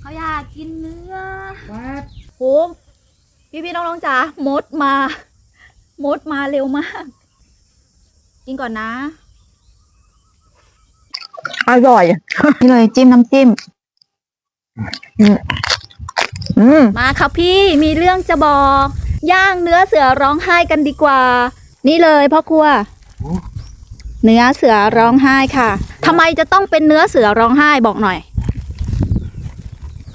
เขาอยากกินเนื้อว่าโหพี่พี่ๆน้องๆจ๋ามดมา มดมาเร็วมาก กินก่อนนะ อร่อย นี่เลยจิ้มน้ำจิ้ม อืมอืมมาครับพี่มีเรื่องจะบอก ย่างเนื้อเสือร้องไห้กันดีกว่า นี่เลยพ่อครัว เนื้อเสือร้องไห้ค่ะทำไมจะต้องเป็นเนื้อเสือร้องไห้บอกหน่อย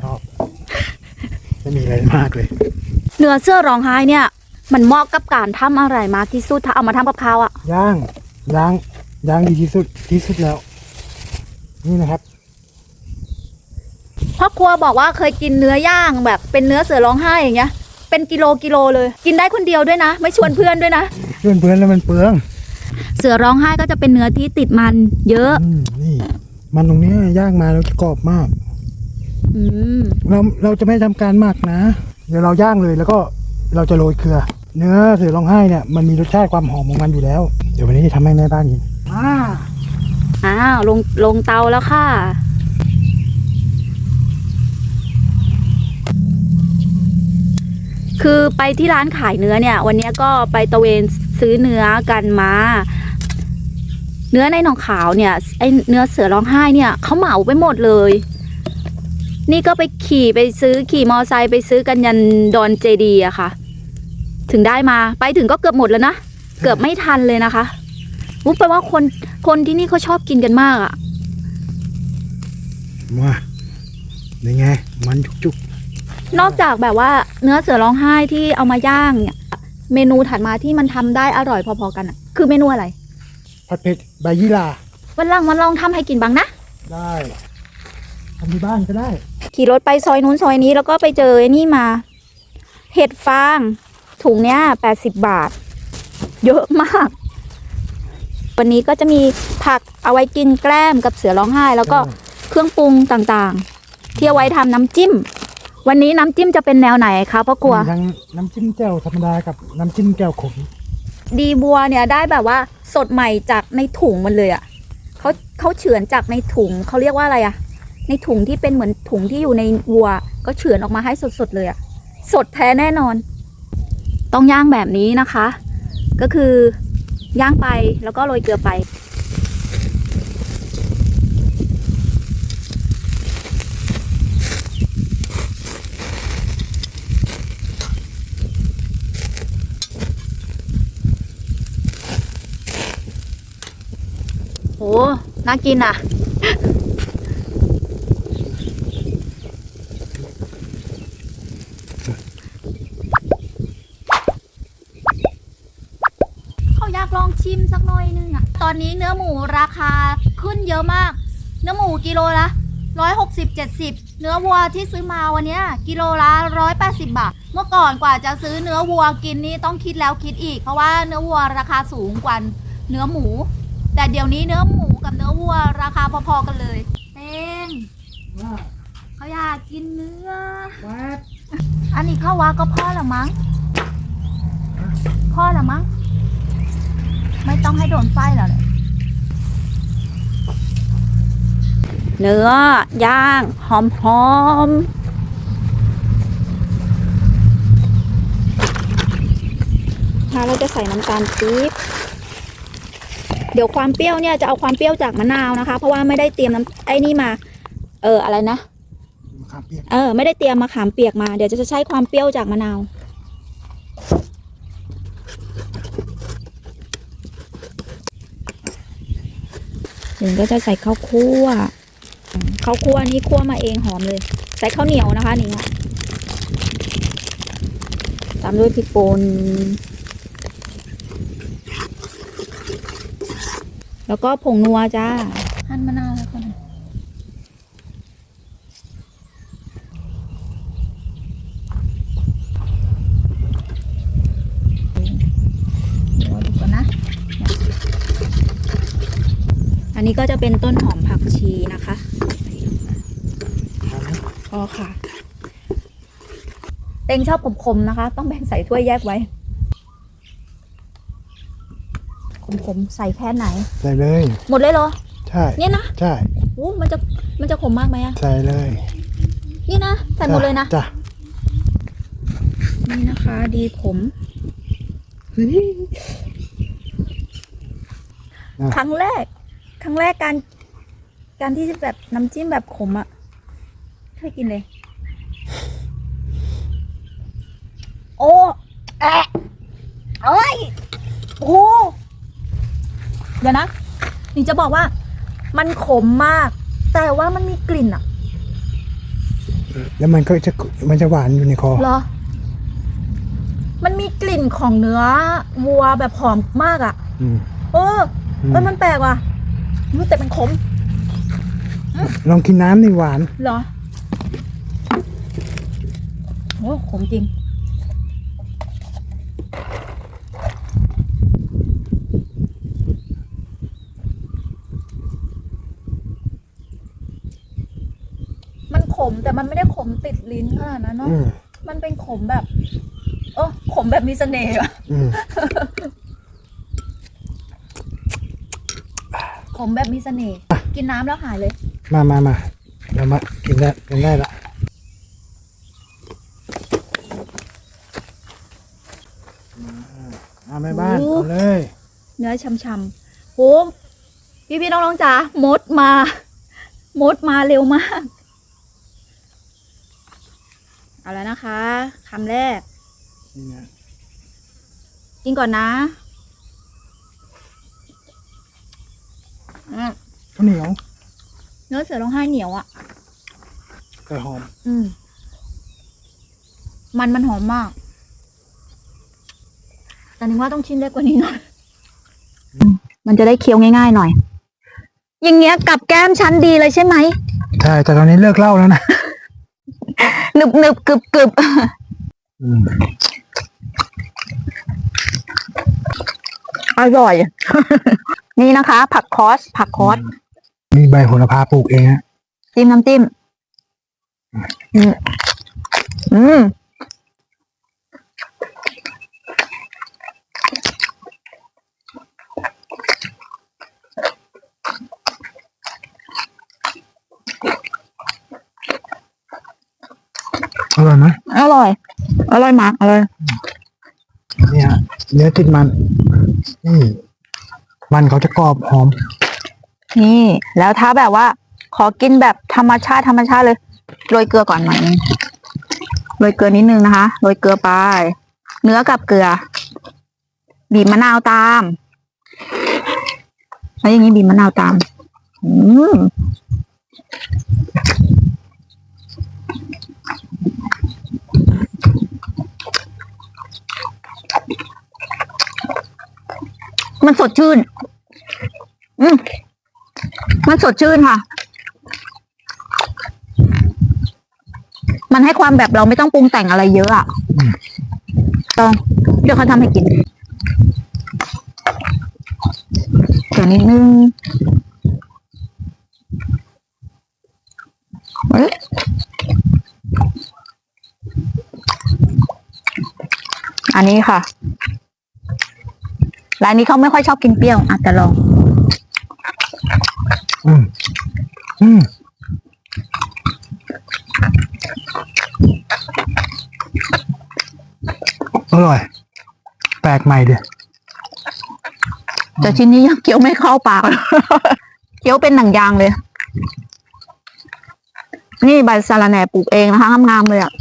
ชอบ ไม่มีอะไรมากเลย เนื้อเสือร้องไห้เนี่ย มันเหมาะกับการทำอะไรมากที่สุดถ้าเอามาทำกับข้าวอะย่างย่างย่างดีที่สุดที่สุดแล้ว นี่นะครับพ่อครัวบอกว่าเคยกินเนื้อย่างแบบเป็นเนื้อเสือร้องไห้อย่างเงี้ย เป็นกิโลกิโลเลย กินได้คนเดียวด้วยนะ ไม่ชวนเพื่อนด้วยนะเพื่อนเพื่อนๆแล้วมันเปลือง เสือร้องไห้ก็จะเป็นเนื้อที่ติดมัน เยอะอืมนี่มันตรงเนี้ยย่างมาแล้วจะกรอบมาก อืมเราเราจะไม่ทำการหมักนะ เดี๋ยวเราย่างเลยแล้วก็เราจะโรยเกลือ เนื้อเสือร้องไห้เนี่ยมันมีรสชาติความหอมของมันอยู่แล้ว เดี๋ยววันนี้จะทำให้แม่บ้านกินอ่าอ้าวลงลงเตาแล้วค่ะ คือไปที่ร้านขายเนื้อเนี่ย วันนี้ก็ไปตะเวนซื้อเนื้อกันมา เนื้อในหนองขาวเนี่ยไอเนื้อเสือร้องไห้เนี่ยเขาเหมาไปหมดเลย นี่ก็ไปขี่ไปซื้อขี่มอไซค์ไปซื้อกันยันดอนเจดีอะค่ะ ถึงได้มาไปถึงก็เกือบหมดแล้วนะ เกือบไม่ทันเลยนะคะอุ๊ยแปลว่าคนคนที่นี่เขาชอบกินกันมากอะมาเป็นไง มันจุกนอกจากแบบว่าเนื้อเสือร้องไห้ที่เอามาย่างเนี่ย เมนูถัดมาที่มันทำได้อร่อยพอๆกันอะคือเมนูอะไรๆผัดเผ็ดใบยี่หร่าวันหลังวันลองทำให้กินบ้างนะ ได้ทำที่บ้านก็ได้ ขี่รถไปซอยนู้นซอยนี้แล้วก็ไปเจอไอ้นี่มา เห็ดฟาง ถุงเนี้ยแปดสิบบาท เยอะมาก วันนี้ก็จะมีผักเอาไว้กินแกล้มกับเสือร้องไห้ แล้วก็เครื่องปรุงต่างๆ ที่เอาไว้ทำน้ำจิ้ม วันนี้น้ำจิ้มจะเป็นแนวไหนคะพ่อครัว มีทั้งน้ำจิ้มแจ่วธรรมดากับน้ำจิ้มแจ่วขมดีบัวเนี่ยได้แบบว่าสดใหม่จากในถุงมันเลยอะ่ะเขาเขาเฉือนจากในถุงเขาเรียกว่าอะไรอะ่ะ ในถุงที่เป็นเหมือนถุงที่อยู่ในวัว ก็เฉือนออกมาให้สดๆเลยอะ่ะสดแท้แน่นอน ต้องย่างแบบนี้นะคะ ก็คือย่างไปแล้วก็โรยเกลือไปโหน่ากินอะ เขาอยากลองชิมสักหน่อยนึงอะตอนนี้เนื้อหมูราคาขึ้นเยอะมาก เนื้อหมูกิโลละร้อยหกสิบเจ็ดสิบเนื้อวัวที่ซื้อมาวันนี้กิโลละร้อยแปดสิบาท เมื่อก่อนกว่าจะซื้อเนื้อวัวกินนี่ต้องคิดแล้วคิดอีก เพราะว่าเนื้อวัวราคาสูงกว่าเนื้อหมู แต่เดี๋ยวนี้เนื้อหมูกับเนื้อวัวราคาพอๆกันเลยเต้งเขาอยากกินเนื้อว่า อันนี้เข้าว่าก็พ่อละมั้ง พ่อละมั้ง ไม่ต้องให้โดนไฟแล้วเลยเนื้อย่างหอมหอมๆถ้าเราจะใส่น้ำตาลปี๊บ เดี๋ยวความเปรี้ยวเนี่ยจะเอาความเปรี้ยวจากมะนาวนะคะ เพราะว่าไม่ได้เตรียมน้ำไอ้นี่มา เอออะไรนะามเปียกเออไม่ได้เตรียมมะขามเปียกมาเดี๋ยวจะใช้ความเปรี้ยวจากมะนาวถึงก็จะใส่ข้าวคั่วอืมข้าวคั่วนี่คั่วมาเองหอมเลย ใส่ข้าวเหนียวนะคะนี่ค่ะตามด้วยพริกป่นแล้วก็ผงนัวจ้าหั่นมะนาวแล้วก่อน เดี๋ยวดูก่อนนะเนี่ย อันนี้ก็จะเป็นต้นหอมผักชีนะคะพอค่ะ เต็งชอบขมๆนะคะ ต้องแบ่งใส่ถ้วยแยกไว้ขมๆใส่แค่ไหน ใส่เลย หมดเลยเหรอ ใช่เนี่ยนะ ใช่อู้มันจะมันจะขมมากไหมอะใส่เลย นี่นะ ใส่หมดเลยนะจ้ะนี่นะคะ ดีขมครั้งแรกค รั้งแรกการ การที่จะแบบน้ำจิ้มแบบขมอะ่ะเคยกินเลย โอ้แอะเอ้ยโอ้เดี๋ยวนะนี่จะบอกว่า มันขมมาก แต่ว่ามันมีกลิ่นอะแล้วมันก็จะมันจะหวานอยู่ในคอเหรอ มันมีกลิ่นของเนื้อวัวแบบหอมมากอะ่ะ อืมเอออืมเออมันแปลกว่ะ มันแต่มันขมลองกินน้ำนี่หวาน เหรอโอ้ขมจริง มันขมแต่มันไม่ได้ขมติดลิ้นขนาดนั้นเนาะ อืมมันเป็นขมแบบเออขมแบบมีเสน่ห์อะ อืม ขมแบบมีเสน่ห์กินน้ำแล้วหายเลย มามามาเรามากินได้กินได้ละเอาแม่บ้านโอ้เอาเลย เนื้อช่ำๆโหพี่พี่ๆน้องๆจ๋ามดมา มดมาเร็วมาก เอาแล้วนะคะคำแรก นี่นะกินก่อนนะอืม ข้าวเหนียว เนื้อเสือร้องไห้เหนียวอะ่ะไก่หอม อืม มันมันหอมมาก แต่นึกว่าต้องชิ้นเล็กกว่านี้หน่อย มันจะได้เคี้ยวง่าย ๆ หน่อย อย่างเงี้ยกับแก้มชั้นดีเลยใช่ไหม ใช่ แต่ตอนนี้เลิกเหล่าแล้วนะ หนึบหนึบกึบกึบอืมอร่อย นี่นะคะ ผักคอส ผักคอส มีใบโหระพาปลูกเองฮะจิ้มน้ำจิ้มอืมอืมอร่อยไหมอร่อย อร่อยมากอร่อยเนี่ยเนื้อติดมันนี่มันเขาจะกรอบหอม นี่ แล้วถ้าแบบว่า ขอกินแบบธรรมชาติธรรมชาติเลยโรยเกลือก่อนหน่อยโรยเกลือนิดนึงนะคะโรยเกลือไป เนื้อกับเกลือ บีบมะนาวตามแล้วอย่างนี้บีบมะนาวตาม อืมมันสดชื่น อืม มันสดชื่นค่ะ มันให้ความแบบเราไม่ต้องปรุงแต่งอะไรเยอะอะอืมต้องเดี๋ยวเขาทำให้กินเดี๋ยวนิดนึงเอ้ยอันนี้ค่ะ ร้านนี้เขาไม่ค่อยชอบกินเปรี้ยวอาจจะลอง อืม อืมอร่อย แปลกใหม่เดียแต่ชิ้นนี้ยังเคี้ยวไม่เข้าปากเลยเคี้ยวเป็นหนังยางเลย นี่ใบสาระแหน่ปลูกเองนะคะงามๆเลยอะ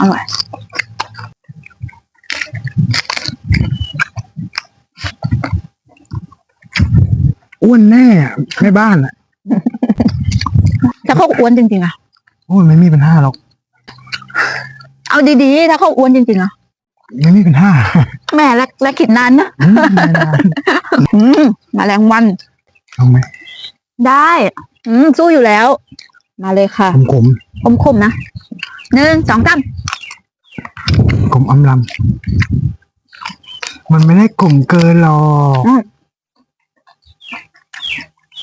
อร่อยอ้วนแน่อะแม่บ้านอะถ้าเขาอ้วนจริงๆอะโอ้ยไม่มีปัญหาหรอก เอาดีๆ ถ้าเขาอ้วนจริงๆอะไม่มีปัญหาแม่และและขิดนานนะอืมไม่นานอืมแมาแรงวันเอาไหมได้ อืมสู้อยู่แล้ว มาเลยค่ะ ขมขมคมๆนะหนึ่งสองสาม ขมอำลำมันไม่ได้ขมเกินหรอก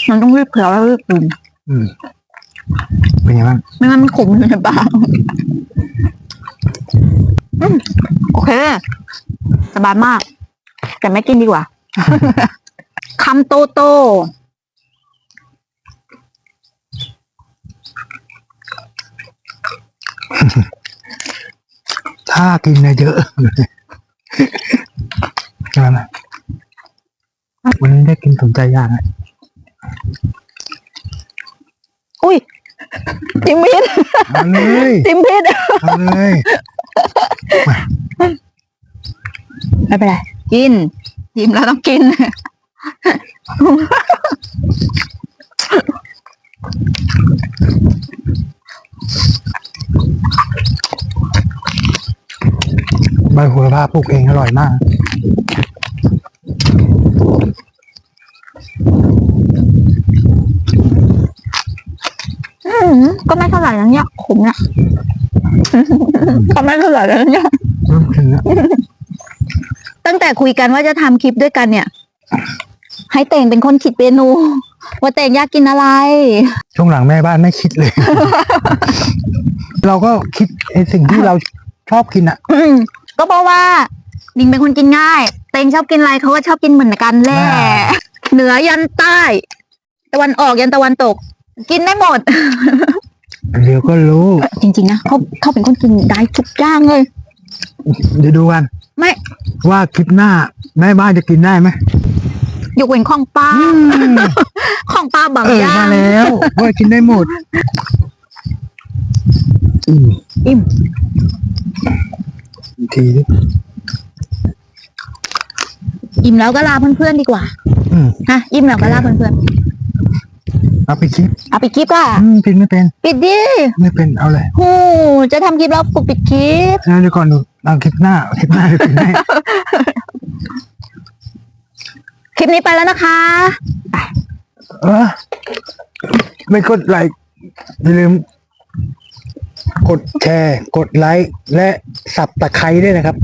มันต้องรีบเผื่อแล้วรีบกินอืมเป็นไงบ้างไม่งั้นมันขมอยู่ในปากอืมเค สบายมาก แต่ไม่กินดีกว่า คำโตโต ถ้ากินเยอะใช่ไหมวันนี้ได้กินสมใจย่างอะอุ้ยจิมพิษเอาเลยจิมพิษเอาเลยไม่เป็นไรกิน ยิ้มแล้วต้องกิน ใบโหระพาปลูกเองอร่อยมาก อืมก็ไม่เท่าไหร่นะเนี่ยขมเนี่ยก็ไม่เท่าไหร่แล้วเนี่ยเริ่มถึงแล้วตั้งแต่คุยกันว่าจะทำคลิปด้วยกันเนี่ย ให้เต่งเป็นคนคิดเมนู ว่าเต่งอยากกินอะไร ช่วงหลังแม่บ้านไม่คิดเลย เราก็คิดไอ้สิ่งที่เราชอบกินอะอืม ก็เพราะว่าดิงเป็นคนกินง่าย เตงชอบกินอะไรเขาก็ชอบกินเหมือนกันแหละอ่า เหนือยันใต้ ตะวันออกยันตะวันตก กินได้หมด เดี๋ยวก็รู้ จริงๆนะเขาเขาเป็นคนกินได้ทุกอย่างเลย เดี๋ยวดูกันไม่ ว่าคลิปหน้าแม่บ้านจะกินได้ไหมยกเว้นของป้าอืมของป้าบางเอออย่ามางแล้วว่ากินได้หมดอืมอิ่มอีก ทีดิอิ่มแล้วก็ลาเพื่อนๆดีกว่าอืมฮะอิ่มแล้วก็ลาเพื่อนเอาไปคลิปๆเอาปิดคลิปค่ะอืมปิดไม่เป็น ปิดดิไม่เป็นเอาเลยหูจะทำคลิปแล้วปุกปิดคลิป แล้วเดี๋ยวก่อนดูเอาคลิปหน้าคลิปหน้าจะกินได้คลิปนี้ไปแล้วนะคะ เออไม่กดไลค์อย่าลืม กดแชร์ กดไลค์ และสับตะไคร้ด้วยนะครับ